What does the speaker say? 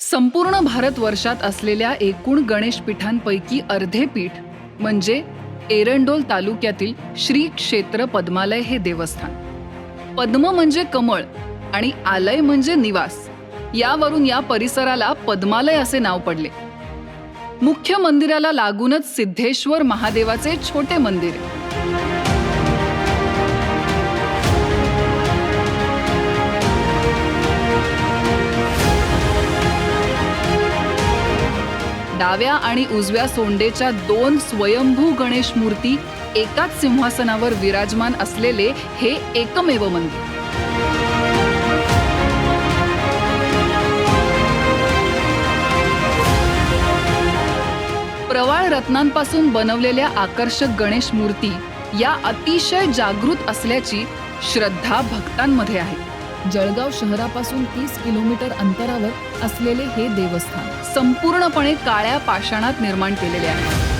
संपूर्ण भारतवर्षात असलेल्या एकूण गणेशपीठांपैकी अर्धे पीठ म्हणजे एरंडोल तालुक्यातील श्री क्षेत्र पद्मालय हे देवस्थान. पद्म म्हणजे कमळ आणि आलय म्हणजे निवास. यावरून या परिसराला पद्मालय असे नाव पडले. मुख्य मंदिराला लागूनच सिद्धेश्वर महादेवाचे छोटे मंदिर डाव्या आणि उजव्या सोंडेच्या दोन स्वयंभू गणेश मूर्ती एकाच सिंहासनावर विराजमान असलेले हे एकमेव मंदिर. प्रवाळ रत्नांपासून बनवलेल्या आकर्षक गणेश मूर्ती या अतिशय जागृत असल्याची श्रद्धा भक्तांमध्ये आहे. जळगाव शहरापासून तीस किलोमीटर अंतरावर असलेले हे देवस्थान संपूर्णपणे काळ्या पाषाणात निर्माण केलेले आहे.